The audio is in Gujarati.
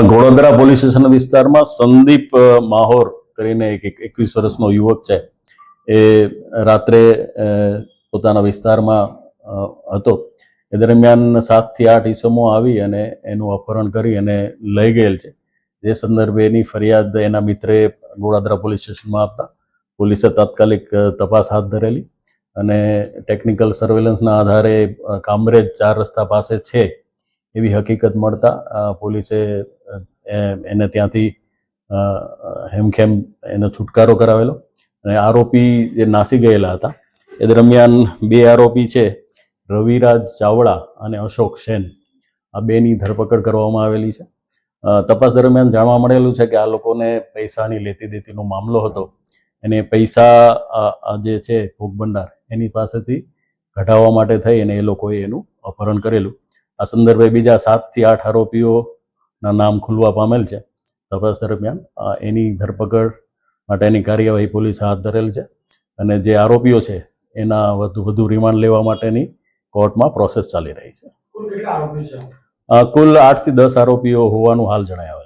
ઘોડોદરા પોલીસ સ્ટેશન વિસ્તારમાં સંદીપ માહોર કરીને એક, એક- એકવીસ વર્ષનો યુવક છે. એ રાત્રે પોતાના વિસ્તારમાં હતો. એ દરમિયાન સાતથી આઠ ઈસમો આવી અને એનું અપહરણ કરી અને લઈ ગયેલ છે. જે સંદર્ભે એની ફરિયાદ એના મિત્રે ગોળાદરા પોલીસ સ્ટેશનમાં આપતા. પોલીસે તાત્કાલિક તપાસ હાથ ધરેલી અને ટેકનિકલ સર્વેલન્સના આધારે કામરેજ ચાર રસ્તા પાસે છે એવી હકીકત મળતા પોલીસે એને ત્યાંથી હેમખેમ એનો છુટકારો કરાવેલો. અને આરોપી જે નાસી ગયેલા હતા, એ દરમિયાન બે આરોપી છે, રવિરાજ ચાવડા અને અશોક સેન. આ બેની ધરપકડ કરવામાં આવેલી છે. તપાસ દરમિયાન જાણવા મળેલું છે કે આ લોકોને પૈસાની લેતી દેતીનો મામલો હતો. અને પૈસા જે છે, ભોગ ભંડાર, એની પાસેથી ઘટાવવા માટે થઈ અને એ લોકોએ એનું અપહરણ કરેલું. આ સંદર્ભે બીજા સાતથી આઠ નામ ખુલવા પામેલ છે. તપાસ દરમિયાન એની ધરપકડ માટેની કાર્યવાહી પોલીસ હાથ ધરેલ છે અને જે આરોપીઓ છે એના વધુ વધુ રિમાન્ડ લેવા માટેની કોર્ટમાં પ્રોસેસ ચાલી રહી છે. કુલ આઠથી દસ આરોપીઓ હોવાનું હાલ જણાવેલ